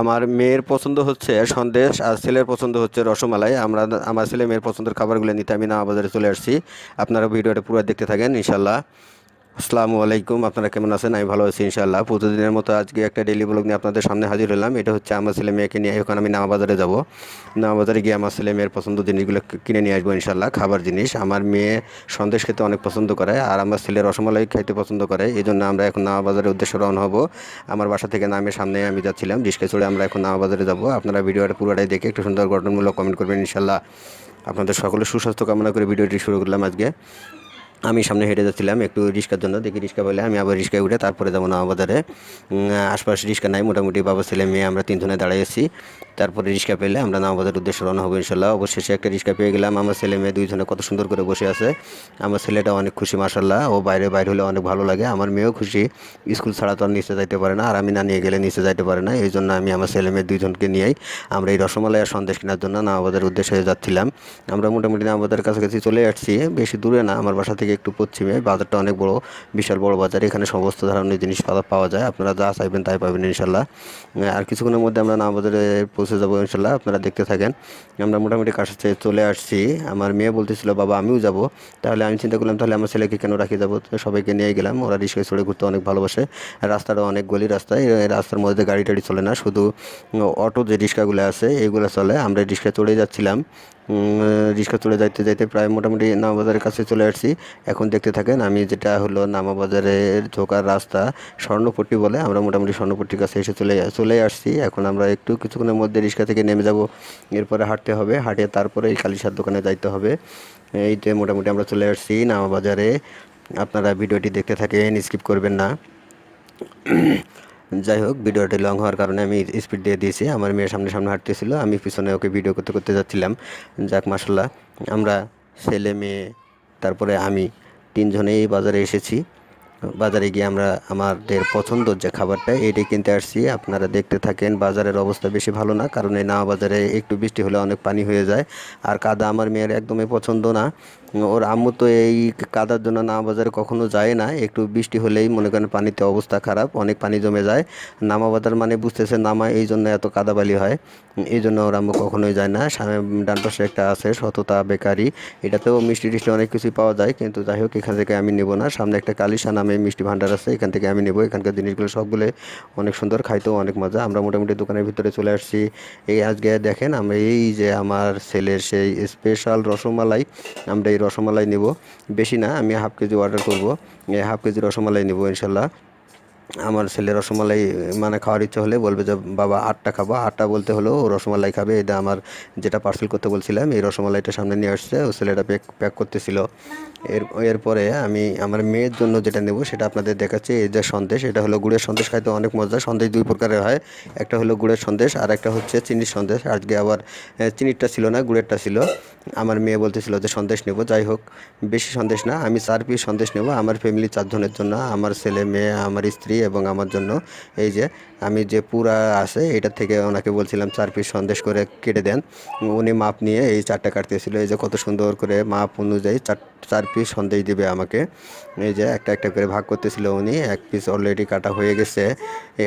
আমার মেয়ের পছন্দ হচ্ছে সন্দেশ আর ছেলের পছন্দ হচ্ছে রসমালাই। আমরা আমার ছেলে মেয়ের পছন্দের খাবারগুলো নিতে আমি না বাজারে চলে আসছি। আপনারা ভিডিওটা পুরো দেখতে থাকেন ইনশাল্লাহ আসসালামু আলাইকুম, আপনারা কেমন আছেন? আমি ভালো আছি ইনশাল্লাহ প্রতিদিনের মতো আজকে একটা ডেলি ব্লগ নিয়ে আপনাদের সামনে হাজির হলাম। এটা হচ্ছে আমার ছেলে মেয়েকে নিয়ে। এখন আমি নামা বাজারে যাব। নামা বাজারে গিয়ে আমার ছেলে মেয়ের পছন্দ জিনিসগুলো কিনে নিয়ে আসব ইনশাল্লাহ খাবার জিনিস। আমার মেয়ে সন্দেশ খেতে অনেক পছন্দ করে আর আমার ছেলে রসমালাই খাইতে পছন্দ করে। এই জন্য আমরা এখন নামা বাজারের উদ্দেশ্যে রওনা হব। আমার বাসা থেকে নামে সামনে আমি যাচ্ছিলাম। রিস্কে চড়ে আমরা এখন নামা বাজারে যাব। আপনারা ভিডিওটা পুরোটাই দেখে একটু সুন্দর গঠনমূলক কমেন্ট করবেন ইনশাল্লাহ আপনাদের সকলের সুস্বাস্থ্য কামনা করে ভিডিওটি শুরু করলাম আজকে। আমি সামনে হেঁটে যাচ্ছিলাম, একটু রিক্সার জন্য। দেখি রিক্সা পেলে আমি আবার রিক্সায় উঠে তারপরে যাব না বাজারে। আশপাশে রিক্সা নাই, মোটামুটি বাবা, ছেলে, মেয়ে, আমরা তিনজনে দাঁড়িয়েছি তারপরে রিক্সা পেলে আমরা নামাবাজার উদ্দেশ্যে রওনা হব ইনশাল্লাহ। অবশেষে একটা রিক্সা পেয়ে গেলাম। আমার ছেলে মেয়ে দুইজনে কত সুন্দর করে বসে আছে। আমার ছেলেটা অনেক খুশি মাসাল্লাহ ও বাইরে বাইরে হলে অনেক ভালো লাগে। আমার মেয়েও খুশি। স্কুল ছাড়া তো আর নিচে যাইতে পারে না, আর আমি না নিয়ে গেলে নিচে যাইতে পারে না। এই জন্য আমি আমার ছেলে মেয়ে দুইজনকে নিয়েই আমরা এই রসমালাই আর সন্দেশ কেনার জন্য নামাবাজারের উদ্দেশ্যে যাচ্ছিলাম। আমরা মোটামুটি নামাবাজারের কাছাকাছি চলে আসছি। বেশি দূরে না, আমার বাসা থেকে একটু পশ্চিমে, বাজারটা অনেক বড়, বিশাল বড় বাজার। এখানে সমস্ত ধরনের জিনিস পাওয়া যায়। আপনারা যা চাইবেন তাই পাবেন ইনশাল্লাহ। আর কিছুক্ষণের মধ্যে আমরা নামাবাজারে পৌঁছে যাব ইনশাল্লাহ। আপনারা দেখতে থাকেন। আমরা মোটামুটি কাছে চলে আসছি। আমার মেয়ে বলতেছিল, বাবা, আমিও যাব। তাহলে আমি চিন্তা করলাম, তাহলে আমার ছেলেকে কেন রাখি যাব? সবাইকে নিয়ে গেলাম। ওরা রিক্সায় চড়ে ঘুরতে অনেক ভালোবাসে। রাস্তাটা অনেক গলি রাস্তা এই রাস্তার মধ্যে গাড়ি টাড়ি চলে না। শুধু অটো যে রিক্সাগুলো আছে, এগুলো চলে। আমরা রিক্সায় চড়ে যাচ্ছিলাম। রিক্সা চলে যাইতে যাইতে প্রায় মোটামুটি নামাবাজারের কাছে চলে আসছি। এখন দেখতে থাকেন, আমি যেটা হলো নামাবাজারের ঢোকার রাস্তা স্বর্ণপট্টি বলে, আমরা মোটামুটি স্বর্ণপট্টির কাছে এসে চলে চলে আসছি। এখন আমরা একটু কিছুক্ষণের মধ্যে রিক্সা থেকে নেমে যাব, এরপরে হাঁটতে হবে হাঁটে তারপরে এই কালিসার দোকানে যাইতে হবে। এইতে মোটামুটি আমরা চলে আসছি নামাবাজারে। আপনারা ভিডিওটি দেখতে থাকেন, স্কিপ করবেন না। যাই হোক, ভিডিওটি লং হওয়ার কারণে আমি স্পিড দিয়ে দিয়েছি। আমার মেয়ের সামনে সামনে হাঁটতেছিল, আমি পিছনে ওকে ভিডিও করতে করতে যাচ্ছিলাম। যাক মাসাল্লাহ আমরা ছেলে, মেয়ে, তারপরে আমি তিনজনেই বাজারে এসেছি। বাজারে গিয়ে আমরা আমাদের পছন্দর যে খাবারটা এটাই কিনতে আসছি। আপনারা দেখতে থাকেন, বাজারের অবস্থা বেশি ভালো না, কারণ এই নাওয়া বাজারে একটু বৃষ্টি হলে অনেক পানি হয়ে যায়। আর কাদা আমার মেয়ের একদমই পছন্দ না। ওর আম্মু তো এই কাদার জন্য নামা বাজারে কখনো যায় না। একটু বৃষ্টি হলেই মনে করেন পানিতে অবস্থা খারাপ, অনেক পানি জমে যায়। নামা বাজার মানে বুঝতেছে নামা এই জন্য এত কাদাবালি হয়। এই জন্য ওর আম্মু কখনোই যায় না। সামনে ডান পাশে একটা আছে, সততা বেকারি। এটাতেও মিষ্টি টিষ্টি অনেক কিছুই পাওয়া যায়, কিন্তু যাই হোক, এখান থেকে আমি নেব না। সামনে একটা কালিশা নামে মিষ্টি ভাণ্ডার আছে, এখান থেকে আমি নেব। এখানকার জিনিসগুলো সবগুলো অনেক সুন্দর, খাইতেও অনেক মজা। আমরা মোটামুটি দোকানের ভিতরে চলে আসছি। এই আজকে দেখেন, আমরা এই যে আমার ছেলের সেই স্পেশাল রসমালাই, আমরা এই রসমালাই নেব। বেশি না, আমি হাফ কেজি অর্ডার করব। হাফ কেজি রসমালাই নেব ইনশাল্লাহ। আমার ছেলে রসমালাই মানে খাওয়ার ইচ্ছে হলে বলবে যে, বাবা, আটটা খাব। আটটা বলতে হলো, ও রসমালাই খাবে। এটা আমার যেটা পার্সেল করতে বলছিলাম, এই রসমালাইটা সামনে নিয়ে আসছে, ও ছেলেটা প্যাক প্যাক করতেছিল। এর, এরপরে আমি আমার মেয়ের জন্য যেটা নেব, সেটা আপনাদের দেখাচ্ছি। এই যে সন্দেশ, এটা হলো গুড়ের সন্দেশ, খাইতে অনেক মজা। সন্দেশ দুই প্রকারের হয়। একটা হলো গুড়ের সন্দেশ, আর একটা হচ্ছে চিনির সন্দেশ। আজকে আবার চিনিরটা ছিল না, গুড়েরটা ছিল। আমার মেয়ে বলতেছিল যে, সন্দেশ নেব। যাই হোক, বেশি সন্দেশ না, আমি চার পিস সন্দেশ নেব আমার ফ্যামিলি চারজনের জন্য, আমার ছেলে, মেয়ে, আমার স্ত্রী এবং আমার জন্য। এই যে, আমি যে পুরা আছে, এটা থেকে ওনাকে বলছিলাম, চার পিস সন্দেশ করে কেটে দেন। উনি মাপ নিয়ে এই চারটা কাটতেছিল। এই যে, কত সুন্দর করে মাপ অনুযায়ী চার চার পিস সন্দেশ দিবে আমাকে। এই যে একটা একটা করে ভাগ করতেছিল উনি, এক পিস অলরেডি কাটা হয়ে গেছে।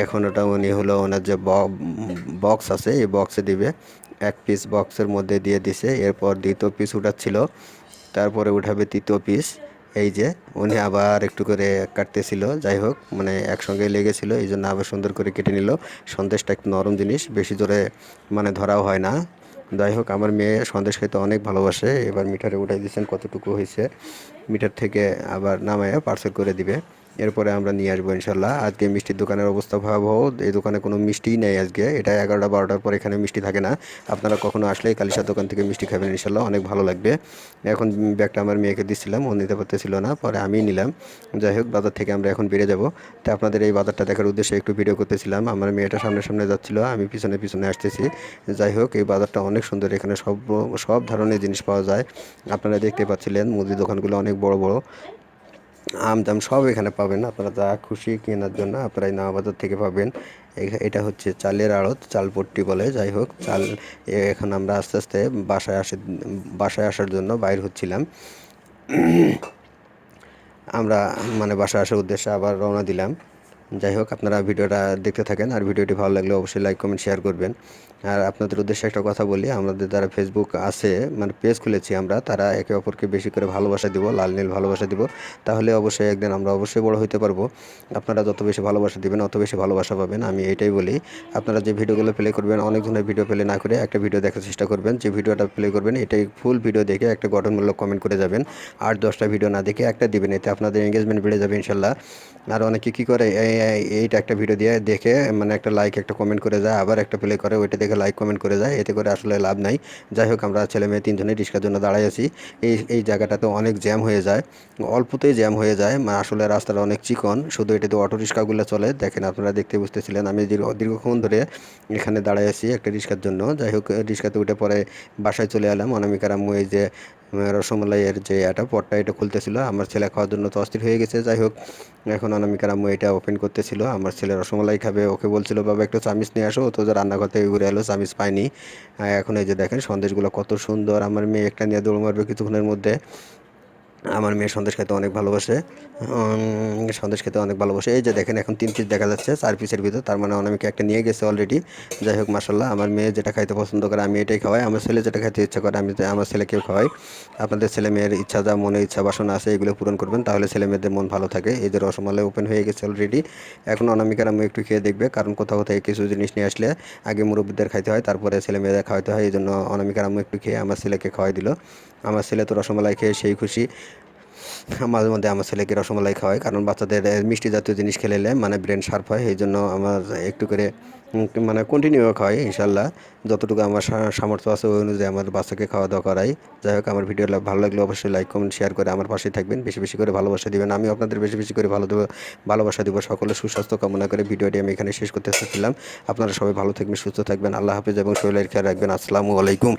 এখন ওটা উনি হলো ওনার যে বক্স আছে, এই বক্সে দিবে। এক পিস বক্সের মধ্যে দিয়ে দিছে, এরপর দ্বিতীয় পিস উঠাচ্ছিল। তারপরে উঠাবে তৃতীয় পিস এই যে উনি আবার একটু করে কাটতেছিল, যাই হোক মানে একসঙ্গে লেগেছিল এই জন্য আবার সুন্দর করে কেটে নিল। সন্দেশটা একটু নরম জিনিস, বেশি জোরে মানে ধরাও হয় না। যাই হোক, আমার মেয়ে সন্দেশ খাইতে অনেক ভালোবাসে। এবার মিটারে উঠাই দিয়েছেন কতটুকু হয়েছে মিটার থেকে আবার নামায় পার্সেল করে দিবে। এরপরে আমরা নিয়ে আসব ইনশাল্লাহ আজকে মিষ্টির দোকানের অবস্থা ভয়াবহ। এই দোকানে কোনো মিষ্টিই নেই আজকে। এটা এগারোটা বারোটার পর এখানে মিষ্টি থাকে না। আপনারা কখনো আসলে কালিশার দোকান থেকে মিষ্টি খাবেন ইনশাল্লাহ অনেক ভালো লাগবে। এখন ব্যাগটা আমার মেয়েকে দিচ্ছিলাম ও নিতে পারতেছিল না। পরে আমি নিলাম। যাই হোক, বাজার থেকে আমরা এখন বেড়ে যাব। তো আপনাদের এই বাজারটা দেখার উদ্দেশ্যে একটু ভিডিও করতেছিলাম। আমার মেয়েটা সামনে সামনে যাচ্ছিল। আমি পিছনে পিছনে আসতেছি। যাই হোক, এই বাজারটা অনেক সুন্দর। এখানে সব সব ধরনের জিনিস পাওয়া যায়। আপনারা দেখতে পাচ্ছিলেন মুদির দোকানগুলো অনেক বড় বড়। আম দাম সব এখানে পাবেন। আপনারা যা খুশি কেনার জন্য আপনারা এই বাজার থেকে পাবেন। এটা হচ্ছে চালের আড়ত, চালপট্টি বলে, যাই হোক, চাল এখন আমরা আস্তে আস্তে বাসায় আসে, বাসায় আসার জন্য বাইর হচ্ছিলাম। আমরা মানে বাসায় আসার উদ্দেশ্যে আবার রওনা দিলাম। যাই হোক, আপনারা ভিডিওটা দেখতে থাকেন। আর ভিডিওটি ভালো লাগলে অবশ্যই লাইক কমেন্ট শেয়ার করবেন। আর আপনাদের উদ্দেশ্যে একটা কথা বলি, আমাদের যারা ফেসবুক আছে মানে পেজ খুলেছি আমরা, তারা একে অপরকে বেশি করে ভালোবাসা দিব, লাল নীল ভালোবাসা দিব। তাহলে অবশ্যই একদিন আমরা অবশ্যই বড় হতে পারব। আপনারা যত বেশি ভালোবাসা দিবেন, অত বেশি ভালোবাসা পাবেন। আমি এটাই বলি, আপনারা যে ভিডিওগুলো প্লে করবেন, অনেক ধরনের ভিডিও প্লে না করে একটা ভিডিও দেখার চেষ্টা করবেন। যে ভিডিওটা প্লে করবেন, এটাই ফুল ভিডিও দেখে একটা গঠনমূলক কমেন্ট করে যাবেন। আর দশটা ভিডিও না দেখে একটা দিবেন, এতে আপনাদের এঙ্গেজমেন্ট বেড়ে যাবে ইনশাল্লাহ। আর অনেকে কী করে এইটা একটা ভিডিও দিয়ে দেখে মানে একটা লাইক একটা কমেন্ট করে যায়, আবার একটা প্লে করে, ওইটা দেখে লাইক কমেন্ট করে যায়, এতে করে আসলে লাভ নাই। যাই হোক, আমরা ছেলে মেয়ে তিনজনে রিক্সার জন্য দাঁড়াই আছি। এই এই জায়গাটাতে অনেক জ্যাম হয়ে যায়, অল্পতেই জ্যাম হয়ে যায় মানে আসলে রাস্তাটা অনেক চিকন, শুধু এটাতে অটো রিক্সাগুলো চলে। দেখেন, আপনারা দেখতে বুঝতেছিলেন, আমি দীর্ঘ, দীর্ঘক্ষণ ধরে এখানে দাঁড়াই আছি একটা রিক্সার জন্য। যাই হোক রিক্সাতে উঠে পরে বাসায় চলে এলাম। অনামিকার আম্মু এই যে রসমালাইয়ের যে এটা পটটা, এটা খুলতেছিল। আমার ছেলে খাওয়ার জন্য তো অস্থির হয়ে গেছে। যাই হোক, এখন অনামিকার আম্মু এটা ওপেন করতেছিল, আমার ছেলে রসমালাই খাবে, ওকে বলছিল, বাবা, একটু চামিচ নিয়ে আসো। তো যে রান্নাঘর থেকে ঘুরে এলো, চামিচ পায়নি। এখন এই যে দেখেন সন্দেশগুলো কত সুন্দর, আমার মেয়ে একটা নিয়ে দৌড় মারবে কিছুক্ষণের মধ্যে। আমার মেয়ে সন্দেশ খেতে অনেক ভালোবাসে। সন্দেশ খেতে অনেক ভালোবাসে। এই যে দেখেন, এখন তিন পিস দেখা যাচ্ছে চার পিসের ভিতর। তার মানে অনামিকা একটা নিয়ে গেছে অলরেডি যাই হোক মাসাল্লাহ আমার মেয়ে যেটা খাইতে পছন্দ করে, আমি এটাই খাওয়াই। আমার ছেলে যেটা খাইতে ইচ্ছা করে, আমি আমার ছেলেকেও খাওয়াই। আপনাদের ছেলে মেয়ের ইচ্ছা, যা মনে ইচ্ছা, বাসনা আছে, এগুলো পূরণ করবেন। তাহলে ছেলে মেয়েদের মন ভালো থাকে। এই যে রসমালাই ওপেন হয়ে গেছে অলরেডি এখন অনামিকার আমি একটু খেয়ে দেখবে। কারণ কোথাও থেকে কিছু জিনিস নিয়ে আসলে আগে মুরব্বীদের খাইতে হয়, তারপরে ছেলে মেয়েদের খাওয়াতে হয়। এই জন্য অনামিকার আম্মু একটু খেয়ে আমার ছেলেকে খাওয়াই দিল। আমার ছেলে তো রসমালাই খেয়ে সেই খুশি। মাঝে মধ্যে আমার ছেলেকে রসমালাই খাওয়াই, কারণ বাচ্চাদের মিষ্টি জাতীয় জিনিস খেলেলে মানে ব্রেন শার্প হয়, এই জন্য আমার একটু করে মানে কন্টিনিউ খাওয়াই, ইনশাল্লাহ। যতটুকু আমার সামর্থ্য আছে ওই অনুযায়ী আমার বাচ্চাকে খাওয়া দাওয়া করাই। যাই হোক, আমার ভিডিও ভালো লাগলে অবশ্যই লাইক কমেন্ট শেয়ার করে আমার পাশে থাকবেন। বেশি বেশি করে ভালোবাসা দিবেন। আমি আপনাদের বেশি বেশি করে ভালো দেবো, ভালোবাসা দেবো। সকলের সুস্বাস্থ্য কামনা করে ভিডিওটি আমি এখানে শেষ করতে চাচ্ছিলাম আপনারা সবাই ভালো থাকবেন, সুস্থ থাকবেন। আল্লাহ হাফিজ এবং শরীরের খেয়াল রাখবেন। আসসালামু আলাইকুম।